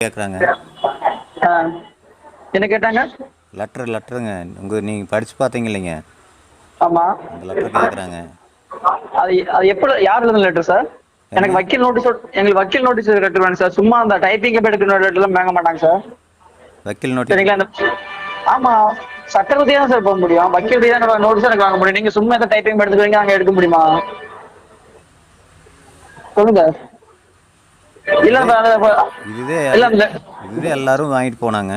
கேட்குறாங்க. என்ன கேட்டாங்க? லெட்டர் லெட்டருங்க உங்கள் நீங்கள் படித்து பார்த்தீங்க இல்லைங்க ஆமா. அந்த லெட்டர் கேட்குறாங்க அது அது எப்படி யார் எழுதுன லெட்டர் சார் எனக்கு வக்கீல் நோட்டீஸ் எங்களுக்கு வக்கீல் நோட்டீஸ் லெட்டர் வேணும் சார் சும்மா அந்த டைப்பிங் எடுக்கிற லெட்டர்லாம் வாங்க மாட்டாங்க சார் வக்கீல் நோட்டீஸ் சரிங்களா? அந்த ஆமா. ரீதியா தான் சார் போக முடியும். வக்கீல் ரீதியான நோட்டீஸ் எனக்கு வாங்க முடியும். நீங்க சும்மா எந்த டைப்பிங் எடுத்துக்கிறீங்க அங்க எடுக்க முடியுமா? சொல்லுங்க. இதுதே இதுதே எல்லாரும் வாங்கிட்டு போனாங்க.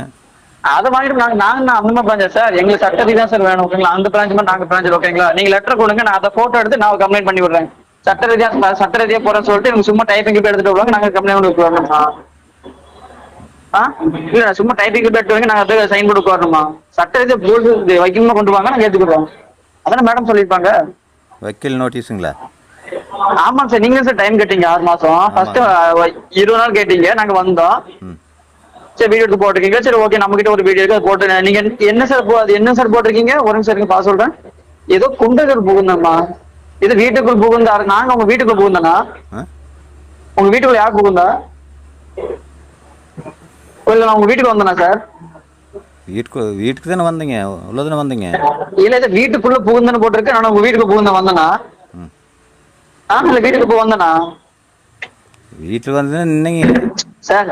அதை வாங்கிட்டு நாங்க நாங்க அந்த மாதிரி பிரான்ச் சார்? எங்களுக்கு சட்ட ரீதியா சார் வேணும் ஓகேங்களா அந்த பிரான்ச் மாதிரி நாங்க பிரான்ச் ஓகேங்களா நீங்க லெட்டர் கொடுங்க நான் அதை போட்டோ எடுத்து நான் கம்ப்ளைண்ட் பண்ணி விடுறேன். சட்ட ரீதியா சட்ட ரீதியா போறேன்னு சொல்லிட்டு நீங்க சும்மா டைப்பிங் எடுத்துட்டு வருவாங்க நாங்க கம்ப்ளைண்ட் வரணுமா? ஆ? இல்ல சும்மா டைப்பிங் எடுத்து வாங்க நாங்க அதை சைன் கொடுக்க வரணுமா? சட்ட ரீதியா போட்டு வைக்கணுமா கொண்டு வாங்க நாங்க ஏத்துக்கிறோம் அதானே மேடம் சொல்லியிருப்பாங்க? வக்கீல் நோட்டீஸுங்களா ஆமாங்க சார் நீங்க சார் டைம் கேட்டீங்க ஆறு மாசம். ஃபர்ஸ்ட் இருபது நாள் கேட்டீங்க நாங்க வந்தோம். சரி வீடியோ எடுத்து போட்டிருக்கீங்க. சரி ஓகே நம்ம கிட்ட ஒரு வீடியோ இருக்கு போட்டு நீங்க என்ன சார் போ- என்ன சார் போட்டிருக்கீங்க? ஒரு நிமிஷம் இருங்க பாஸ் சொல்றேன். ஏதோ குண்டகர் புகுந்தம்மா. இது வீட்டுக்குள் புகுந்தா நாங்க உங்க வீட்டுக்குள்ள புகுந்தனா உங்க வீட்டுக்குள்ள யார் புகுந்தா? இல்ல நான் உங்க வீட்டுக்கு வந்தனா சார்? வீட்டுக்கு வீட்டுக்கு தானே வந்தீங்க உள்ள தானே வந்தீங்க. இல்ல இது வீட்டுக்குள்ள புகுந்தன்னு போட்டிருக்கு நான் உங்க வீட்டுக்கு புகுந்த வந்தனா? ம் ஆ இல்ல வீட்டுக்கு வீட்டுக்கு வந்து நின்னீங்க சார்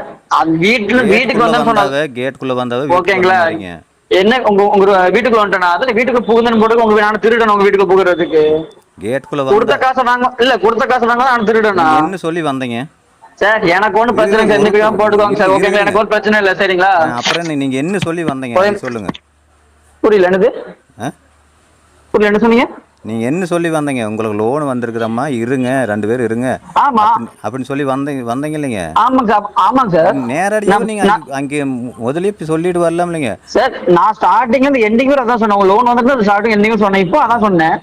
வீட்டுல வீட்டுக்கு வந்தேன்னு சொன்னா கேட்டுக்குள்ளே வந்தாவே ஓகேங்களா? என்ன உங்க உங்க வீட்டுக்குள்ள வந்துட்டேனா அதுல வீட்டுக்கு புகுந்தன்னு போட்டு உங்க நான் திருடன் உங்க வீட்டுக்கு புகுறதுக்கு. கேட்டுக்குள்ளே கொடுத்த காசை நாங்க இல்ல கொடுத்த காசை நாங்க நான் திருடனா நீங்க என்ன சொல்லி வந்தீங்க. சார் எனக்கு ஒண்ணும் பிரச்சனை இல்லை. போட்டுக்கோங்க சார். ஓகேங்களா? எனக்கு ஒரு பிரச்சனை இல்லை. சரிங்களா? அப்புறம் நீங்க என்ன சொல்லி வந்தீங்க. சொல்லுங்க. புரியல என்னது? புரியல என்ன சொன்னீங்க? நீங்க என்ன சொல்லி வந்தீங்க? உங்களுக்கு லோன் வந்திருக்குதம்மா. இருங்க. ரெண்டு பேரும் இருங்க. அப்படின்னு சொல்லி வந்தீங்க வந்தீங்க இல்லைங்க? நேரடியாக நான்- நீங்க அங்க- முதலே சொல்லிட்டு வரலாம் இல்லைங்க சார் நான் ஸ்டார்டிங் இருந்து எண்டிங் வரை அதான் சொன்னேன். லோன் வந்துட்டு ஸ்டார்டிங் எண்டிங் சொன்னேன். இப்போ அதான் சொன்னேன்.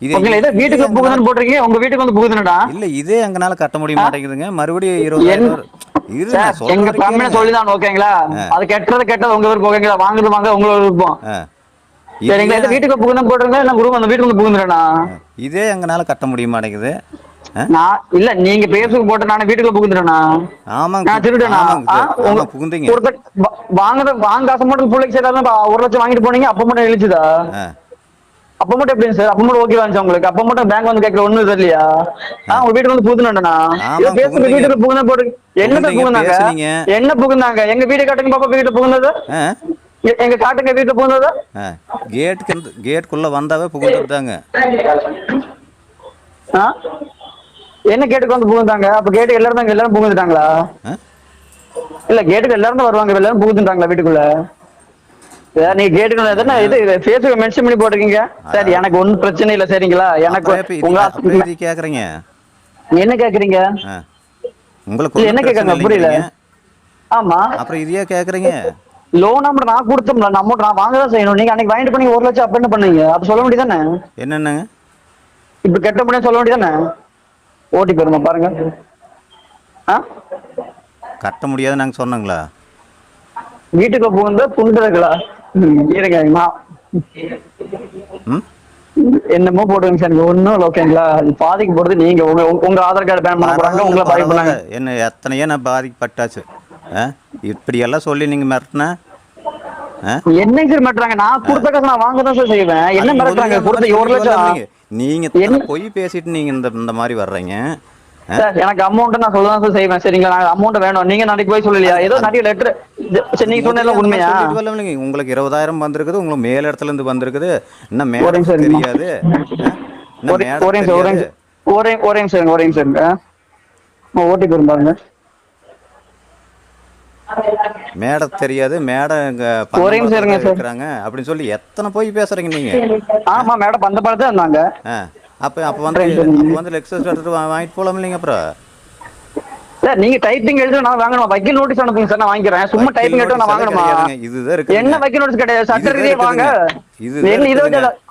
வீட்டுக்கு இதே புகுதுன்னு போட்டிருக்கீங்க. உங்க வீட்டுக்கு வந்து புகுதுனடா. இல்ல இதே எங்கனால கட்ட முடிய மாட்டேங்குதுங்க. மறுபடியும் சொல்ற எங்க இருங்க. சொல்லிதான் ஓகேங்களா அது கெட்டது கெட்டது உங்க விருப்பம் ஓகேங்களா வாங்குறது வாங்க உங்களோட விருப்பம் வீட்டுக்கு புகுந்து போட்டிருங்க நான் குரூப் அந்த வீட்டுக்கு புகுந்துறேனா இதே எங்கனால கட்ட முடிய மாட்டேங்குது? நான் இல்ல நீங்க பேசுக்கு போட்டு நான் வீட்டுக்குள்ள புகுந்துறேனா ஆமாங்க நான். உங்க புகுந்தீங்க. வாங்குற வாங்க காசு மட்டும் பிள்ளைக்கு சேர்த்தா ஒரு லட்சம் வாங்கிட்டு போனீங்க அப்ப மட்டும் எழுச்சுதா. அப்ப மட்டும் எப்படிங்க சார்? அப்ப மட்டும் ஓகே வந்துச்சு உங்களுக்கு? அப்ப மட்டும் பேங்க் வந்து கேட்கற ஒண்ணும் தெரியலையா? ஆ உங்க வீட்டுக்கு வந்து பேசுற புகுந்தீங்க. வீட்டுக்கு புகுந்த போட்டு என்ன புகுந்தீங்க. என்ன புகுந்தாங்க? எங்க வீடு காட்டுங்க பாப்பா வீட்டுல புகுந்தது? எங்க காட்டுங்க வீட்டுல புகுந்தது ஆ. கேட்டுக்கு கேட்டுக்குள்ள வந்தாவே புகுந்துட்டாங்க ஆ? என்ன கேட்டுக்கு வந்து புகுந்தாங்க அப்ப கேட்டு எல்லாரும் தான் எல்லாரும் புகுந்துட்டாங்களா? இல்ல கேட்டுக்கு எல்லாரும் வருவாங்க எல்லாரும் புகுந்துட்டாங்களா வீட்டுக்குள்ள? சார் நீங்க கேட்டுக்குள்ள எதுனா இது ஃபேஸ்புக் மென்ஷன் பண்ணி போட்டிருக்கீங்க? சார் எனக்கு ஒன்றும் பிரச்சனை இல்லை சரிங்களா? எனக்கு உங்க கேக்குறீங்க? என்ன கேக்குறீங்க. உங்களுக்கு என்ன கேக்குறாங்க? புரியல. ஆமா. அப்புறம் இதையே கேக்குறீங்க. லோன் அமௌண்ட் நான் கொடுத்தோம்ல நான் அமௌண்ட் நான் வாங்க தான் செய்யணும். நீங்க அன்னைக்கு வாங்கிட்டு பண்ணி ஒரு லட்சம் அப்ப என்ன பண்ணீங்க? அப்ப சொல்ல வேண்டியதானே என்னென்னங்க? இப்ப கெட்ட முடியும் சொல்ல வேண்டியதானே ஓட்டி போயிருமா பாருங்க. ஆ? கட்ட முடியாது நாங்க சொன்னோங்களா? வீட்டுக்கு புகுந்த புண்டுகளா இருங்க என்னமோ போடுங்க சார் ஒன்றும் இல்லை ஓகேங்களா பாதிக்கு போறது நீங்க. உங்க உங்க- ஆதார் கார்டு பேன் பண்ண போறாங்க உங்களை பாதி பண்ணாங்க. என்ன எத்தனையோ நான் பாதிக்கப்பட்டாச்சு. ஆ? இப்படி எல்லாம் சொல்லி நீங்க மிரட்டினா? ஆ? என்னங்க சார் மிரட்டுறாங்க? நான் கொடுத்த காசு நான் வாங்க தான் சார் செய்வேன். என்ன மிரட்டுறாங்க? கொடுத்த ஒரு லட்சம் வரலைங்க. நீங்க இத்தனை என்ன- பொய் பேசிட்டு நீங்க இந்த இந்த மாதிரி வர்றீங்க? சார் எனக்கு அமௌண்ட் நான் சொல்ல தான் சார் செய்வேன். சரிங்களா? நான் அமௌண்ட் வேணும். நீங்க நாளைக்கு போய் சொல்லலையா? ஏதோ நிறைய லெட்டர் நீங்க சொன்னதெல்லாம் உண்மையா. உங்களுக்கு இருபதாயிரம் வந்திருக்குது உங்களுக்கு மேல் இடத்துல இருந்து வந்திருக்குது. இன்னும் இருங்கம்மா. தெரியாது. ஒரே ஒரே ஒரே ஒரே ஒரே ஒரே ஓட்டி பாருங்க. மேடம் தெரியாது. மேடம் இங்க ஒரே நிமிஷம் இருங்க சார். இருக்கிறாங்க. அப்படின்னு சொல்லி எத்தனை போய் பேசுறீங்க நீங்க? ஆமா மேடம் அந்த படத்தை இருந்தாங்க. ஆ. அப்ப அப்ப வந்து அப்ப வந்து லெக்ஸஸ் லெட்டர் வாங்கிட்டு போலாம் இல்லைங்க அப்புறம்? சார் நீங்க டைப்பிங் எழுதி நான் வாங்கணும்? வக்கீல் நோட்டீஸ் அனுப்புங்க சார் நான் வாங்கிக்கிறேன். சும்மா டைப்பிங் எடுத்து நான் வாங்கணுமா. இதுதான். என்ன வக்கீல் நோட்டீஸ் கிடையாது? சட்ட ரீதியா வாங்க.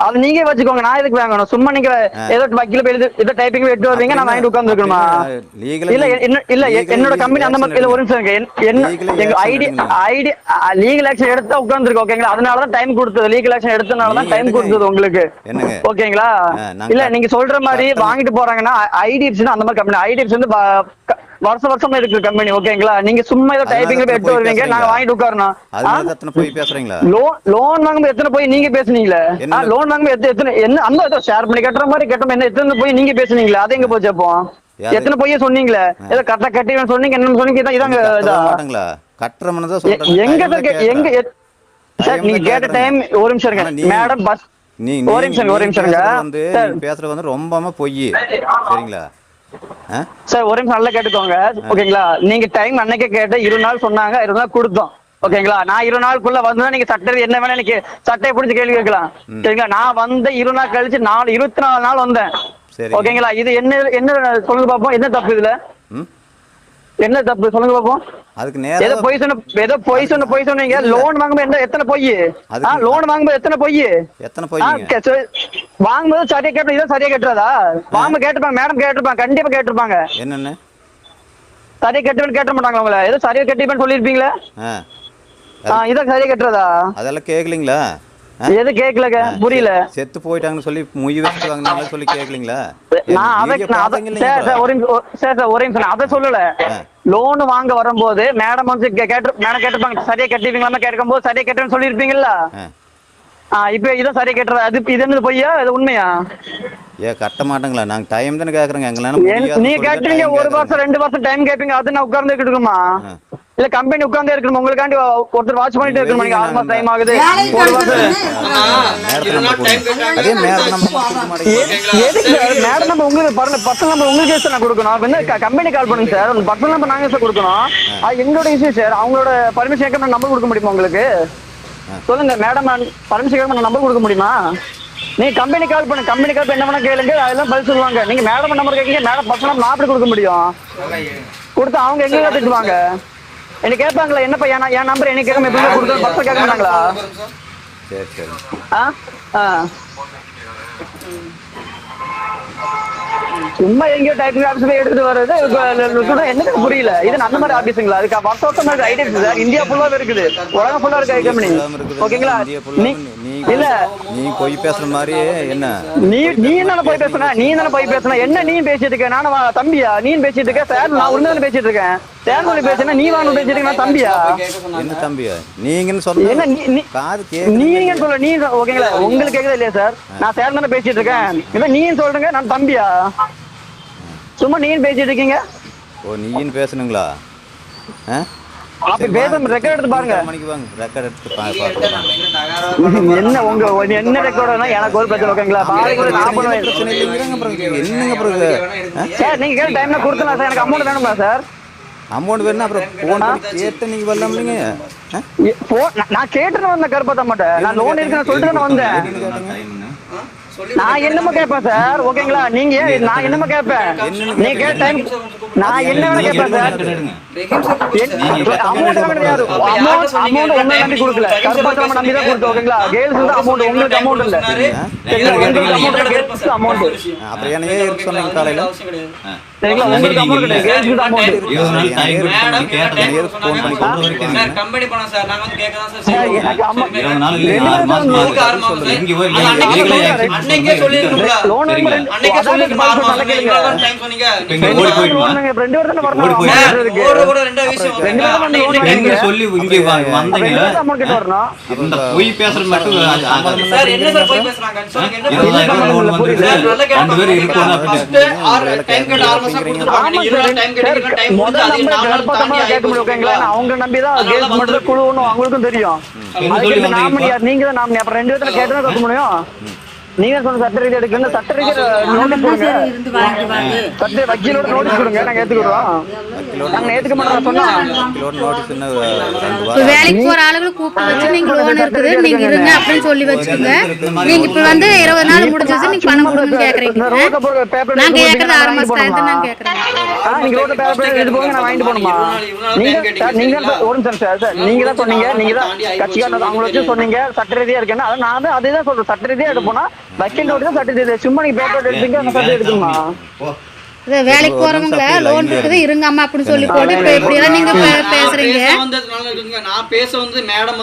அது நீங்க வச்சுக்கோங்க. நான் எதுக்கு வாங்கணும்? சும்மா நீங்க ஏதோ வக்கீல் எழுதி ஏதோ டைப்பிங் எடுத்து வருவீங்க நான் வாங்கிட்டு உட்கார்ந்து இருக்கணுமா? அப்படின்னா legal- இல்ல இல்ல என்னோட கம்பெனி அந்த மாதிரி இல்ல ஒரு நிமிஷம் எங்க ஐடி. ஐடி லீகல் ஆக்ஷன் எடுத்தா உட்கார்ந்துருக்கு ஓகேங்களா அதனால தான் டைம் கொடுத்தது. லீகல் ஆக்ஷன் எடுத்தனால தான் டைம். கொடுத்தது உங்களுக்கு? ஓகேங்களா இல்ல நீங்க சொல்ற மாதிரி வாங்கிட்டு போறாங்கன்னா ஐடிஎஃப்சி அந்த மாதிரி கம்பெனி ஐடிஎஃப்சி வந்து வருஷம் வருஷம் இருக்கு கம்பெனி ஓகேங்களா நீங்க சும்மா ஏதோ டைப்பிங்ல எத்தனை எடுத்து போய் வருவீங்க? நாங்க? வாங்கிட்டு உட்காரணும் எத்தனை போய் பேசுறீங்களா? லோன் லோன் வாங்கும்போது எத்தனை போய் நீங்க பேசுனீங்களே? லோன் வாங்கும்போது எத்தனை என்ன அந்த ஏதோ ஷேர் பண்ணி கட்டுற மாதிரி கட்டணும் என்ன எத்தனை போய் நீங்க பேசுனீங்களே? அது எங்க போச்சு அப்போ? எத்தனை போய் சொன்னீங்களே? ஏதோ கரெக்டா கட்டி சொன்னீங்க என்ன சொன்னீங்க இதாங்க கட்டுறவன தான் எங்க சார் எங்க சார் நீங்க கேட்ட. டைம் ஒரு நிமிஷம் இருங்க. மேடம் பஸ் ஒரு நிமிஷம் ஒரு நிமிஷம் வந்து பேசுறது வந்து ரொம்பவே பொய். சரிங்களா? சார் ஒரு நிமிஷம் நல்லா கேட்டுக்கோங்க. ஓகேங்களா? நீங்க டைம் அன்னைக்கே கேட்ட இருபது நாள் சொன்னாங்க இருபது நாள் கொடுத்தோம். ஓகேங்களா? நான் இருபது நாளுக்குள்ள வந்தா நீங்க சட்டை என்ன வேணா எனக்கு சட்டையை பிடிச்சி கேள்வி கேட்கலாம். சரிங்களா? நான் வந்த இருபது நாள் கழிச்சு நாலு இருபத்தி நாலு நாள் வந்தேன். ஓகேங்களா? இது என்ன என்ன சொல்லுங்க பாப்போம். என்ன தப்பு இதுல? என்ன தப்பு? சொல்லுங்க பாப்போம். அதுக்கு ஏதோ நேரம் பொய் சொன்ன ஏதோ பொய் சொன்ன பொய் சொன்னீங்க. லோன் வாங்கும்போது என்ன எத்தனை பொய்? லோன் வாங்கும்போது எத்தனை பொய்? எத்தனை சரி. வாங்கும்போது சரியா கேட்டு இதான் சரியா கேட்டுறதா? வாங்க கேட்டுப்பாங்க மேடம் கேட்டிருப்பாங்க கண்டிப்பா கேட்டிருப்பாங்க என்னென்ன? சரியா கட்டுவேன்னு கேட்ட மாட்டாங்க உங்களை ஏதோ சரியா கட்டிப்பேன்னு சொல்லியிருப்பீங்களே? இதான் சரியா கட்டுறதா? அதெல்லாம் கேட்கலீங்களா? எது கேட்கலங்க? புரியல. செத்து போயிட்டாங்கன்னு சொல்லி முய் வச்சுட்டு வாங்கினாங்க சொல்லி கேட்கலீங்களா? நான் அதை சார் சார் ஒரு நிமிஷம், ஒரு- சார் சார் ஒரே நிமிஷம். அதை சொல்லல. லோன் வாங்க வரும்போது மேடம் வந்து கேட்டு மேடம் கேட்டிருப்பாங்க சரியா கட்டிப்பீங்களா கேட்கும் போது சரியா கட்டுறேன்னு சொல்லியிருப்பீங்கல்ல? ஆ. இப்போ இதான் சரியா கட்டுறது அது இது என்னது பொய்யா? இது உண்மையா? ஏ கட்ட மாட்டாங்களா. நாங்க டைம் தானே கேக்குறோங்க. எங்களால நீங்க கேட்டீங்க ஒரு. வருஷம் ரெண்டு வருஷம் டைம் கேட்பீங்க அது நான் உட்கார்ந்து இருக்கணுமா. இல்ல கம்பெனி உட்கார்ந்தே இருக்கணும்? உங்களுக்காண்டி ஒருத்தர் வாட்ச் பண்ணிட்டு இருக்கணும்? நீங்க ஆறு மாசம் டைம் ஆகுது. ஒரு வருஷம். அதே கொடுக்க மாட்டேங்கிறோம். எதுக்கு? சார் மேடம் நம்ம உங்களுக்கு பரல பர்சனல் நம்பர் உங்களுக்கு சார் நான் கொடுக்கணும். அப்ப என்ன கம்பெனி கால் பண்ணுங்க சார் பர்சனல் நம்பர் நாங்க சார் கொடுக்கணும். அது எங்களோட இஷ்யூ சார் அவங்களோட பர்மிஷன் கேட்க நம்பர் கொடுக்க முடியுமா உங்களுக்கு? சொல்லுங்க மேடம் நான் நம்பர் கொடுக்க முடியுமா? நீங்க கம்பெனி கால் பண்ணு கம்பெனி கால் என்ன வேணா கேளுங்க அதெல்லாம் பதில் சொல்லுவாங்க. நீங்க மேடம் நம்பர் கேட்கீங்க மேடம் பர்சனல் நான் எப்படி கொடுக்க முடியும்? கொடுத்து அவங்க எங்க திட்டுவாங்க? என்ன கேட்பாங்களா என்னப்பா என் என் நம்பர் என்ன கேட்காம எப்படி கொடுக்கணும் பர்சனல் கேட்க மாட்டாங்களா? சரி சரி. ஆ? ஆ. சும்மா எங்கேயோ டைப்பிங் ஆஃபீஸ் எடுத்துட்டு வர்றது என்னது? புரியல. இது அந்த மாதிரி ஆபீஸுங்களா அதுக்கு வருஷ வருஷமா இருக்கு ஐடி சார் இந்தியா ஃபுல்லாவே இருக்குது. உலகம் ஃபுல்லா இருக்கு கம்பெனி. ஓகேங்களா இல்ல. நீ பொய் பேசுற மாதிரி என்ன? நீ நீ என்ன போய் பேசுன? நீ என்ன போய் பேசுன? என்ன நீ பேசிட்டு இருக்க? நானும் தம்பியா? நீ பேசிட்டு இருக்க? சார் நான் உண்மையான பேசிட்டு இருக்கேன். சொல்லி பேசுனா? நீ வாங்க பேசிட்டு இருக்க? நான் தம்பியா? என்ன தம்பியா? நீங்கன்னு என்ன நீ காது கேக்குது. நீங்க சொல்ல நீ ஓகேங்களா உங்களுக்கு கேக்குதா இல்லையா சார்? நான் சார் தானே பேசிட்டு இருக்கேன். இதான் நீங்க சொல்றீங்க நான் தம்பியா? சும்மா நீங்க பேசிட்டு இருக்கீங்க? ஓ நீன்னு பேசணுங்களா? ஆ? அப்படி பேச ரெக்கார்ட் எடுத்து பாருங்க. எத்தனை மணிக்கு வாங்க? ரெக்கார்ட் எடுத்து பா பார்க்கலாம் என்ன உங்க என்ன ரெக்கார்டுனா எனக்கு ஒரு பிரச்சனை ஓகேங்களா என்னங்க? சார் நீங்க கேட்ட டைம்ல கொடுத்தலாம் சார் எனக்கு அமௌண்ட் வேணுமா சார்? அமௌண்ட் வேணும் அப்புறம் பண்ணி கேட்டு நீங்க வரலாம் இல்லைங்க. நான் கேட்டுன்னு வந்தேன் கருப்பத்த மாட்டேன் நான் லோன் இருக்குன்னு சொல்லிட்டு தானே வந்தேன் நான் என்னமோ கேட்பேன் சார். ஓகேங்களா? நீங்க நான் என்னமோ கேட்பேன். நீங்க கேட்ட டைம் நான் என்ன வேணா கேட்பேன் சார். அமௌண்ட் வேணும் யாரு அமௌண்ட் அமௌண்ட் உங்களை நம்பி கொடுக்கல. கருப்பத்தை நம்ம நம்பி தான் கொடுத்தோம் ஓகேங்களா கேர்ள்ஸ் தான் அமௌண்ட் உங்களுக்கு அமௌண்ட் இல்ல. அமௌண்ட் அப்புறம் என்ன ஏன் சொன்னீங்க காலையில? சரிங்களா? உங்களுக்கு அமௌண்ட் கிடையாது கேர்ள்ஸ் அமௌண்ட் கம்பெனி பணம் சார் நாங்க வந்து சார். எனக்கு அம்மா அன்னைக்கே legal சொல்லி- action அன்னைக்கே சொல்லிருக்கணும்ல. லோன்? அன்னைக்கே அதான் சொல்லிருக்கணும் ஆறு மாசம் தான் சொன்னீங்க. ஓடி போயிடுமா? ரெண்டு தானே வரணும்? ஓடி கூட ரெண்டே விஷயம் ரெண்டு. எங்க சொல்லி இங்க வந்தீங்க கட்ட வரணும். இந்த பொய் பேசுறது மட்டும் சார் என்ன சார் போய் பேசுறாங்க? சொல்லுங்க என்ன ரெண்டு இருக்கணும் ஆறு ஆறு நீங்க இருபது நாலு தாண்டி கேட்க முடியும் ஓகேங்களா நான் அவங்க நம்பி தான் கேஸ் மட்டும் குழுன்னு அவங்களுக்கும் தெரியும். இந்த வந்தீங்க நாமினி? நீங்க தான் நாமினி. அப்புறம் ரெண்டு பேர்த்துல கேட்டு தான் முடியும் நீங்க சொன்ன சட்ட ரீதி எடுக்கணும் சட்ட ரீதி நோட்டீஸ் கொடுங்க. இருந்து வாங்கிட்டு வாங்க. சட்ட வக்கீலோட நோட்டீஸ் கொடுங்க நாங்க ஏத்துக்கிறோம் நாங்க ஏத்துக்க மாட்டோம் சொன்னா நோட்டீஸ் என்ன வேலைக்கு போற ஆளுகளை கூப்பிட்டு வச்சு நீங்க லோன் இருக்குது நீங்க இருங்க அப்படின்னு சொல்லி வச்சுக்கோங்க. நீங்க இப்ப வந்து இருபது நாள் முடிஞ்சிச்சு நீங்க பணம் கொடுங்கன்னு கேக்குறீங்க. நான் கேக்குறது ஆறு மாசம் நான் கேக்குறேன். ஆ, நீங்க ரோட்ல பேப்பர் இது போங்க நான் வாங்கிட்டு போகணுமா நீங்க நீங்க ஒரு நிமிஷம் சார் சார் நீங்க தான் சொன்னீங்க நீங்க தான் கட்சிக்காரர் அவங்கள வச்சு சொன்னீங்க சட்ட ரீதியா இருக்கேன்னா அதான் நான் அதே தான் சொல்றேன். சட்ட ரீதியா எடுப்போம்னா வக்கீல் நோட்டு ரீதியா சும்மா நீங்க பேப்பர் எடுப்பீங்க அந்த சட்ட எடுக்கணுமா இது வேலைக்கு போறவங்கள லோன் இருக்குது இருங்க அம்மா அப்படின்னு சொல்லி போட்டு இப்ப இப்படி எல்லாம் நீங்க பேசுறீங்க. பேச வந்ததுனால இருக்குங்க. நான் பேச வந்து மேடம்